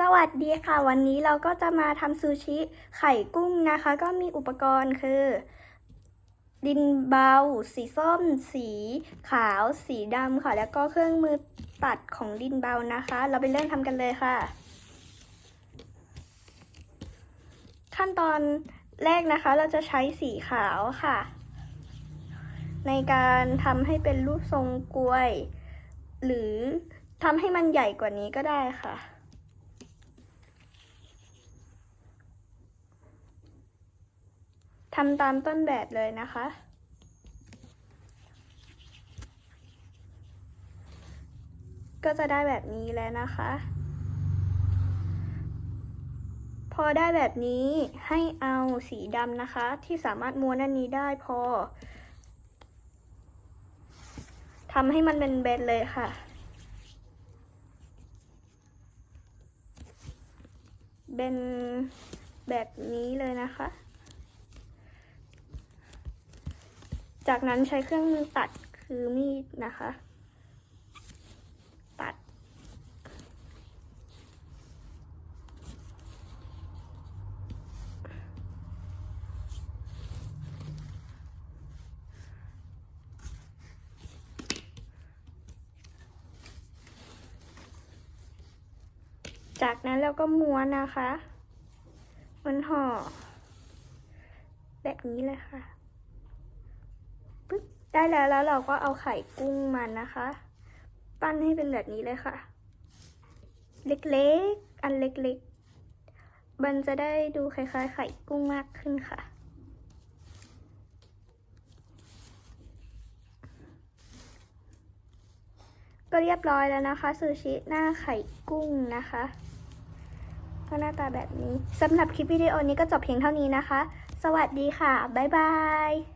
สวัสดีค่ะ วันนี้เราก็จะมาทำซูชิไข่กุ้งนะคะ ก็มีอุปกรณ์คือ ดินเบา สีส้ม สีขาว สีดำค่ะ แล้วก็เครื่องมือตัดของดินเบานะคะ เราไปเริ่มทำกันเลยค่ะ ขั้นตอนแรกนะคะ เราจะใช้สีขาวค่ะ ในการทำให้เป็นรูปทรงกล้วย หรือทำให้มันใหญ่กว่านี้ก็ได้ค่ะ ทำตามต้นแบบเลยนะคะ ก็จะได้แบบนี้แล้วนะคะ พอได้แบบนี้ให้เอาสีดำนะคะ ที่สามารถม้วนอันนี้ได้พอทำให้มันเป็นเบนเลยค่ะ เป็นแบบนี้เลยนะคะ จากนั้นใช้เครื่องมือตัดคือมีดนะคะ ตัด จากนั้นเราก็ม้วนนะคะ มันห่อแบบนี้เลยค่ะ ได้แล้วแล้วเราก็เอาไข่กุ้งมันนะคะ ปั้นให้เป็นแบบนี้เลยค่ะ เล็กๆ อันเล็กๆ มันจะได้ดูคล้ายๆ ไข่กุ้งมากขึ้นค่ะก็เรียบร้อยแล้วนะคะซูชิหน้าไข่กุ้งนะคะ ก็หน้าตาแบบนี้สำหรับคลิปวิดีโอนี้ก็จบเพียงเท่านี้นะคะ สวัสดีค่ะ บ๊ายบาย